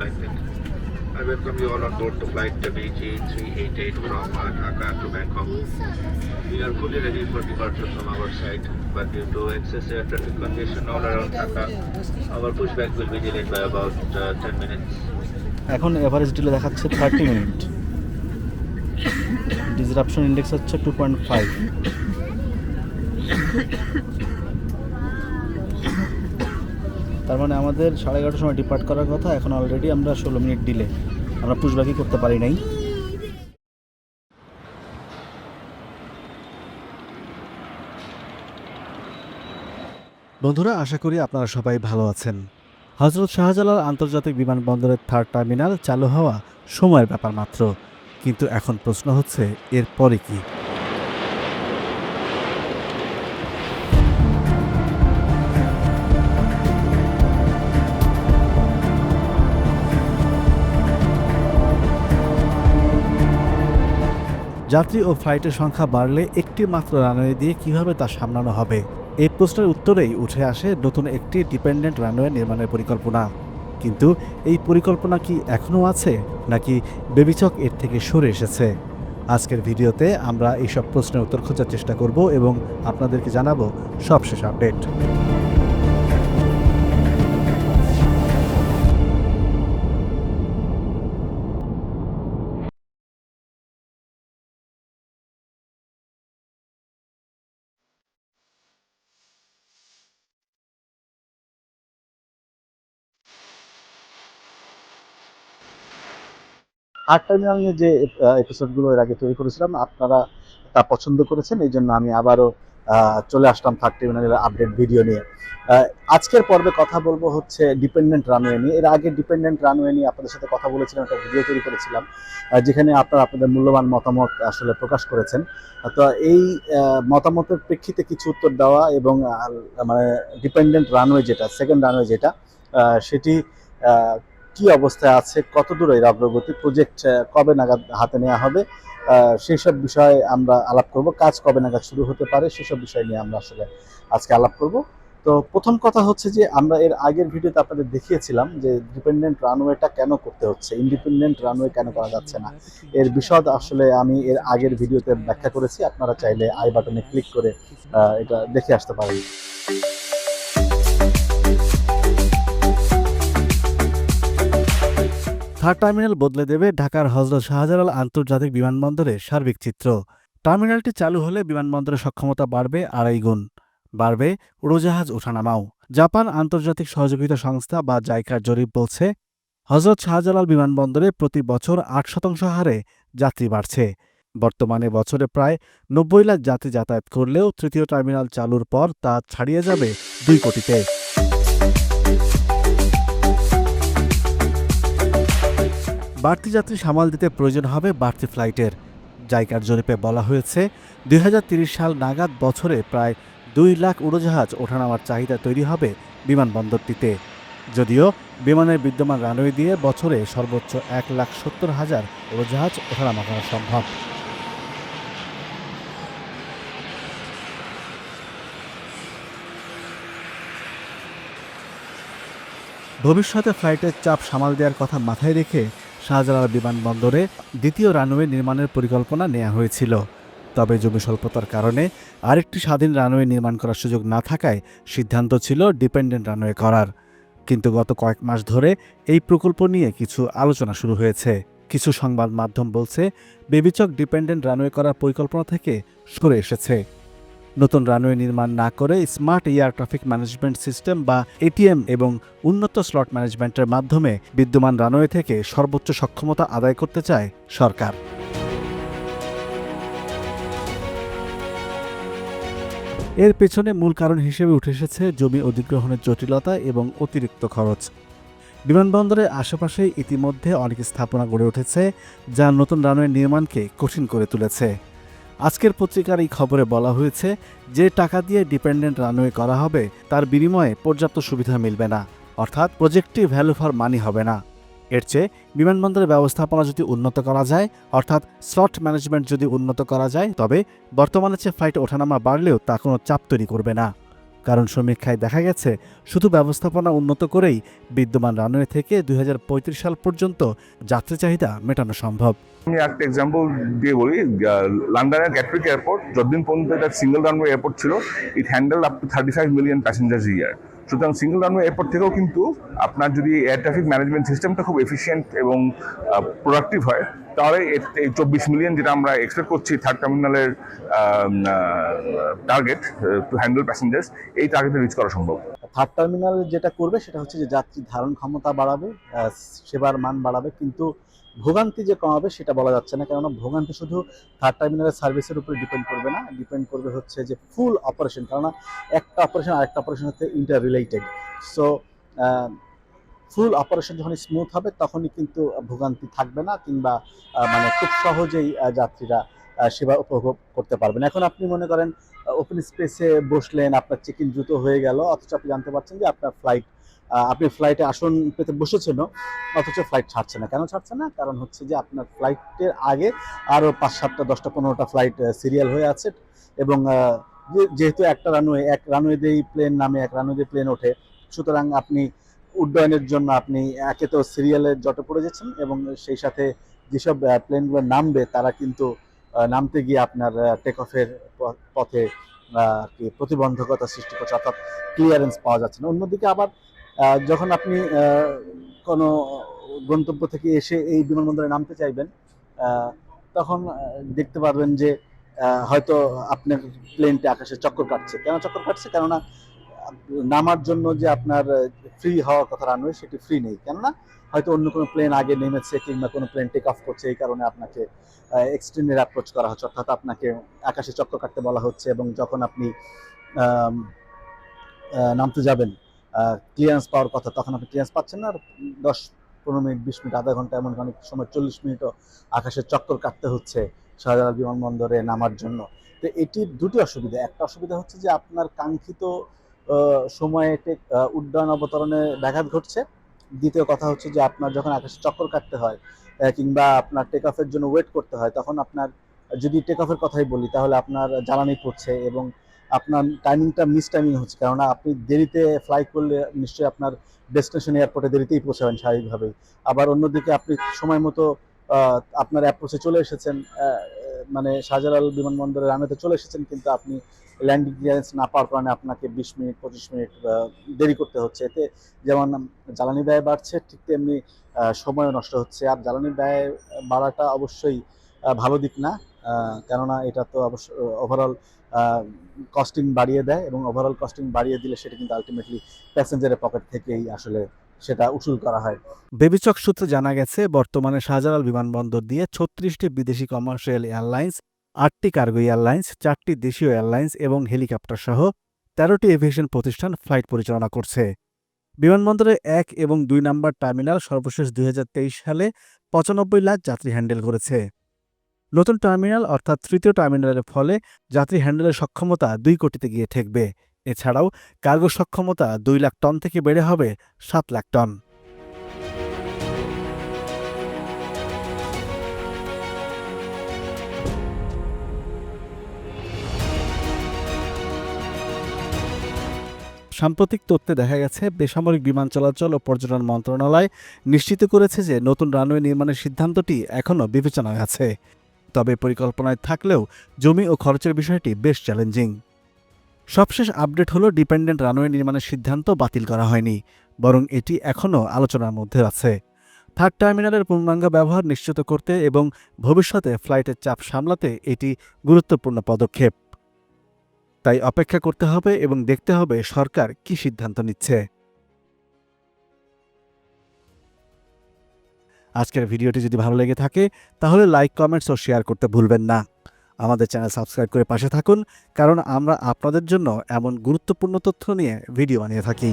flight deck. I welcome you all on board the flight BG388 from uh, Dhaka to Bangkok. We are fully ready for departure from our side, but due to excess air traffic congestion all around Dhaka, our pushback will be delayed by about uh, 10 minutes. এখন average delay দেখাচ্ছে thirty minute disruption index হচ্ছে two point five তার মানে আমাদের সাড়ে এগারোটার সময় depart করার কথা, এখন অলরেডি আমরা ষোলো মিনিট ডিলে আমরা পুশব্যাকই করতে পারি নাই। বন্ধুরা, আশা করি আপনারা সবাই ভালো আছেন। হজরত শাহজালাল আন্তর্জাতিক বিমানবন্দরের থার্ড টার্মিনাল চালু হওয়া সময়ের ব্যাপার মাত্র। কিন্তু এখন প্রশ্ন হচ্ছে এর পরে কি? যাত্রী ও ফ্লাইটের সংখ্যা বাড়লে একটি মাত্র রানওয়ে দিয়ে কীভাবে তা সামলানো হবে? এই প্রশ্নের উত্তরেই উঠে আসে নতুন একটি ডিপেন্ডেন্ট রানওয়ে নির্মাণের পরিকল্পনা। কিন্তু এই পরিকল্পনা কি এখনও আছে, নাকি বেবিচক এর থেকে সরে এসেছে? আজকের ভিডিওতে আমরা এইসব প্রশ্নের উত্তর খোঁজার চেষ্টা করব এবং আপনাদেরকে জানাব সবশেষ আপডেট। আট টার্মিনাল নিয়ে যে এপিসোডগুলো এর আগে তৈরি করেছিলাম, আপনারা তা পছন্দ করেছেন, এই জন্য আমি আবারও চলে আসলাম থার্ড টার্মিনালের আপডেট ভিডিও নিয়ে। আজকের পর্বে কথা বলব হচ্ছে ডিপেন্ডেন্ট রানওয়ে নিয়ে। এর আগে ডিপেন্ডেন্ট রানওয়ে নিয়ে আপনাদের সাথে কথা বলেছিলাম, একটা ভিডিও তৈরি করেছিলাম যেখানে আপনারা আপনাদের মূল্যবান মতামত আসলে প্রকাশ করেছেন। তো এই মতামতের প্রেক্ষিতে কিছু উত্তর দেওয়া এবং মানে ডিপেন্ডেন্ট রানওয়ে যেটা সেকেন্ড রানওয়ে যেটা সেটি কি অবস্থায় আছে, কত দূর এর অগ্রগতি প্রজেক্ট কবে নাগাদ হাতে নেওয়া হবে সেই সব বিষয়ে আমরা আলাপ করব। কাজ কবে নাগাদ শুরু হতে পারে, সেসব বিষয় নিয়ে আমরা আসলে আজকে আলাপ করব। তো প্রথম কথা হচ্ছে যে, আমরা এর আগের ভিডিওতে আপনাদের দেখিয়েছিলাম যে ডিপেন্ডেন্ট রানওয়েটা কেন করতে হচ্ছে ইন্ডিপেন্ডেন্ট রানওয়ে কেন করা যাচ্ছে না। এর বিশদ আসলে আমি এর আগের ভিডিওতে ব্যাখ্যা করেছি, আপনারা চাইলে আই বাটনে ক্লিক করে এটা দেখে আসতে পারেন। থার্ড টার্মিনাল বদলে দেবে ঢাকার হজরত শাহজালাল আন্তর্জাতিক বিমানবন্দরের সার্বিক চিত্র। টার্মিনালটি চালু হলে বিমানবন্দরের সক্ষমতা বাড়বে আড়াই গুণ। বাড়বে উড়োজাহাজ ওঠানামাও। জাপান আন্তর্জাতিক সহযোগিতা সংস্থা বা জাইকার জরিপ বলছে, হজরত শাহজালাল বিমানবন্দরে প্রতি বছর আট শতাংশ হারে যাত্রী বাড়ছে। বর্তমানে বছরে প্রায় নব্বই লাখ যাত্রী যাতায়াত করলেও তৃতীয় টার্মিনাল চালুর পর তা ছাড়িয়ে যাবে দুই কোটিতে। বাড়তি যাত্রী সামাল দিতে প্রয়োজন হবে বাড়তি ফ্লাইটের। জাইকার জরিপে বলা হয়েছে, দুই সাল নাগাদ বছরে প্রায় দুই লাখ উড়োজাহাজ ওঠানামার চাহিদা তৈরি হবে বিমানবন্দরটিতে। যদিও বিমানের বিদ্যমান রানওয়ে দিয়ে বছরে সর্বোচ্চ এক লাখ সত্তর হাজার উড়োজাহাজ ওঠানামা করা সম্ভব। ভবিষ্যতে ফ্লাইটের চাপ সামাল দেওয়ার কথা মাথায় রেখে শাহজালাল বিমানবন্দরে দ্বিতীয় রানওয়ে নির্মাণের পরিকল্পনা নেওয়া হয়েছিল। তবে জমি স্বল্পতার কারণে আরেকটি স্বাধীন রানওয়ে নির্মাণ করার সুযোগ না থাকায় সিদ্ধান্ত ছিল ডিপেন্ডেন্ট রানওয়ে করার। কিন্তু গত কয়েক মাস ধরে এই প্রকল্প নিয়ে কিছু আলোচনা শুরু হয়েছে। কিছু সংবাদ মাধ্যম বলছে, বেবিচক ডিপেন্ডেন্ট রানওয়ে করার পরিকল্পনা থেকে সরে এসেছে। নতুন রানওয়ে নির্মাণ না করে smart air traffic management system বা এটিএম এবং উন্নত স্লট ম্যানেজমেন্টের মাধ্যমে বিদ্যমান রানওয়ে থেকে সর্বোচ্চ সক্ষমতা আদায় করতে চায় সরকার। এর পেছনে মূল কারণ হিসেবে উঠে এসেছে জমি অধিগ্রহণের জটিলতা এবং অতিরিক্ত খরচ। বিমানবন্দরের আশেপাশে ইতিমধ্যে অনেক স্থাপনা গড়ে উঠেছে যা নতুন রানওয়ে নির্মাণকে কঠিন করে তুলেছে। আজকের পত্রিকার এই খবরে বলা হয়েছে, যে টাকা দিয়ে ডিপেন্ডেন্ট রানওয়ে করা হবে, তার বিনিময়ে পর্যাপ্ত সুবিধা মিলবে না। অর্থাৎ প্রজেক্টটি ভ্যালু ফর মানি হবে না। এর চেয়ে, বিমানবন্দরের ব্যবস্থাপনা যদি উন্নত করা যায়, অর্থাৎ স্লট ম্যানেজমেন্ট যদি উন্নত করা যায়, তবে বর্তমানে চেয়ে ফ্লাইট ওঠানামা বাড়লেও তা কোনো চাপ তৈরি করবে না। কারণ সমীক্ষায় দেখা গেছে, শুধু ব্যবস্থাপনা উন্নত করেই বিদ্যমান রানওয়ে থেকে দুই হাজার পঁয়ত্রিশ সাল পর্যন্ত যাত্রী চাহিদা মেটানো সম্ভব। আমি একটা এক্সাম্পল দিয়ে বলি লন্ডনের গ্যাটউইক এয়ারপোর্ট যতদিন পর্যন্ত এটা সিঙ্গেল রানওয়ে এয়ারপোর্ট ছিল it handle up to thirty five million passengers year সুতরাং সিঙ্গেল রানওয়ে এয়ারপোর্ট থেকেও কিন্তু আপনার যদি এয়ার ট্রাফিক ম্যানেজমেন্ট সিস্টেমটা খুব এফিসিয়েন্ট এবং প্রোডাক্টিভ হয়, তাহলে এই চব্বিশ মিলিয়ন যেটা আমরা এক্সপেক্ট করছি থার্ড টার্মিনালের টার্গেট টু হ্যান্ডেল প্যাসেঞ্জার্স এই টার্গেটে রিচ করা সম্ভব। থার্ড টার্মিনাল যেটা করবে সেটা হচ্ছে যে যাত্রী ধারণ ক্ষমতা বাড়াবে সেবার মান বাড়াবে, কিন্তু ভোগান্তি যে কমাবে সেটা বলা যাচ্ছে না, কেননা ভোগান্তি শুধু থার্ড টার্মিনালের সার্ভিসের উপরে ডিপেন্ড করবে না ডিপেন্ড করবে হচ্ছে যে ফুল অপারেশন কেননা একটা অপারেশন আরেকটা অপারেশনের সাথে inter related so full operation যখন স্মুথ হবে, তখনই কিন্তু ভোগান্তি থাকবে না, কিংবা মানে খুব সহজেই যাত্রীরা সেবা উপভোগ করতে পারবেন এখন আপনি মনে করেন ওপেন স্পেসে বসলেন, আপনার চেক ইন দ্রুত হয়ে গেল, অথচ আপনি জানতে পারছেন যে আপনার ফ্লাইট আপনি ফ্লাইটে আসন পেতে বসেছেন অথচ ফ্লাইট ছাড়ছে না। কেন ছাড়ছে না? কারণ হচ্ছে যে আপনার ফ্লাইটের আগে আরও পাঁচ সাতটা, দশটা, পনেরোটা ফ্লাইট সিরিয়াল হয়ে আছে এবং যেহেতু একটা রানওয়ে এক রানওয়ে দিয়েই প্লেন নামে, এক রানওয়ে দিয়ে প্লেন ওঠে, সুতরাং আপনি উড্ডয়নের জন্য আপনি একে তো সিরিয়ালের জটে পড়ে যাচ্ছেন এবং সেই সাথে যেসব প্লেনগুলো নামবে, তারা কিন্তু নামতে গিয়ে আপনার টেক অফের পথে প্রতিবন্ধকতা সৃষ্টি করছে, অর্থাৎ ক্লিয়ারেন্স পাওয়া যাচ্ছে না। অন্যদিকে আবার যখন আপনি কোনো গন্তব্য থেকে এসে এই বিমানবন্দরে নামতে চাইবেন তখন দেখতে পারবেন যে হয়তো আপনার প্লেনটি আকাশে চক্কর কাটছে। কেন চক্কর কাটছে? কেননা, নামার জন্য যে আপনার ফ্রি হওয়ার কথা রানওয়ে সেটি ফ্রি নেই। কেননা, হয়তো অন্য কোনো প্লেন আগে নেমেছে কিংবা কোনো প্লেন টেক অফ করছে, এই কারণে আপনাকে এক্সটেন্ডেড অ্যাপ্রোচ করা হচ্ছে। অর্থাৎ আপনাকে আকাশে চক্কর কাটতে বলা হচ্ছে এবং যখন আপনি নামতে যাবেন ক্লিয়ারেন্স পাওয়ার কথা, তখন আপনি ক্লিয়ারেন্স পাচ্ছেন না, আর দশ, পনেরো মিনিট, বিশ মিনিট, আধা ঘণ্টা এমন অনেক সময় চল্লিশ মিনিটও আকাশের চক্কর কাটতে হচ্ছে শাহজালাল বিমানবন্দরে নামার জন্য। তো এটির দুটি অসুবিধা। একটা অসুবিধা হচ্ছে যে আপনার কাঙ্ক্ষিত সময়ে উড্ডয়ন অবতরণে ব্যাঘাত ঘটছে। দ্বিতীয় কথা হচ্ছে যে আপনার যখন আকাশে চক্কর কাটতে হয় কিংবা আপনার টেক অফের জন্য ওয়েট করতে হয়, তখন আপনার যদি টেক অফের কথাই বলি, তাহলে আপনার জ্বালানি পড়ছে এবং আপনার টাইমিংটা মিস টাইমিং হচ্ছে, কেননা আপনি দেরিতে ফ্লাই করলে নিশ্চয়ই আপনার ডেস্টিনেশন এয়ারপোর্টে দেরিতেই পৌঁছাবেন স্বাভাবিকভাবেই। আবার অন্যদিকে আপনি সময় মতো আপনার অ্যাপ্রোচে চলে এসেছেন মানে শাহজালাল বিমানবন্দরে রানেতে চলে এসেছেন, কিন্তু আপনি ল্যান্ডিং ক্লিয়ারেন্স না পাওয়ার কারণে আপনাকে বিশ মিনিট, পঁচিশ মিনিট দেরি করতে হচ্ছে। এতে যেমন জ্বালানি ব্যয় বাড়ছে, ঠিক তেমনি সময়ও নষ্ট হচ্ছে। আর জ্বালানি ব্যয় বাড়াটা অবশ্যই ভালো দিক না। কেননা এটা তো অবশ্য ওভারঅল কস্টিং বাড়িয়ে দেয় এবং ওভারঅল কস্টিং বাড়িয়ে দিলে সেটা কিন্তু আলটিমেটলি প্যাসেঞ্জারের পকেট থেকেই আসলে সেটা উসুল করা হয়। বেবিচক সূত্রে জানা গেছে, বর্তমানে শাহজালাল বিমানবন্দর দিয়ে ছত্রিশটি বিদেশি কমার্শিয়াল এয়ারলাইন্স আটটি কার্গো এয়ারলাইন্স চারটি দেশীয় এয়ারলাইন্স এবং হেলিকপ্টার সহ তেরোটি এভিয়েশন প্রতিষ্ঠান ফ্লাইট পরিচালনা করছে। বিমানবন্দরের এক এবং দুই নম্বর টার্মিনাল সর্বশেষ দুই হাজার তেইশ সালে পঁচানব্বই লাখ যাত্রী হ্যান্ডেল করেছে। নতুন টার্মিনাল অর্থাৎ তৃতীয় টার্মিনালের ফলে যাত্রী হ্যান্ডেলের সক্ষমতা দুই কোটিতে গিয়ে ঠেকবে। এছাড়াও কার্গো সক্ষমতা দুই লাখ টন থেকে বেড়ে হবে সাত লাখ টন। সাম্প্রতিক তথ্যে দেখা গেছে, বেসামরিক বিমান চলাচল ও পর্যটন মন্ত্রণালয় নিশ্চিত করেছে যে নতুন রানওয়ে নির্মাণের সিদ্ধান্তটি এখনও বিবেচনায় আছে। তবে পরিকল্পনায় থাকলেও জমি ও খরচের বিষয়টি বেশ চ্যালেঞ্জিং। সবশেষ আপডেট হলো ডিপেন্ডেন্ট রানওয়ে নির্মাণের সিদ্ধান্ত বাতিল করা হয়নি, বরং এটি এখনও আলোচনার মধ্যে আছে। থার্ড টার্মিনালের পূর্ণাঙ্গ ব্যবহার নিশ্চিত করতে এবং ভবিষ্যতে ফ্লাইটের চাপ সামলাতে এটি গুরুত্বপূর্ণ পদক্ষেপ। তাই অপেক্ষা করতে হবে এবং দেখতে হবে সরকার কি সিদ্ধান্ত নিচ্ছে। আজকের ভিডিওটি যদি ভালো লেগে থাকে, তাহলে লাইক কমেন্টস ও শেয়ার করতে ভুলবেন না। আমাদের চ্যানেল সাবস্ক্রাইব করে পাশে থাকুন, কারণ আমরা আপনাদের জন্য এমন গুরুত্বপূর্ণ তথ্য নিয়ে ভিডিও বানিয়ে থাকি।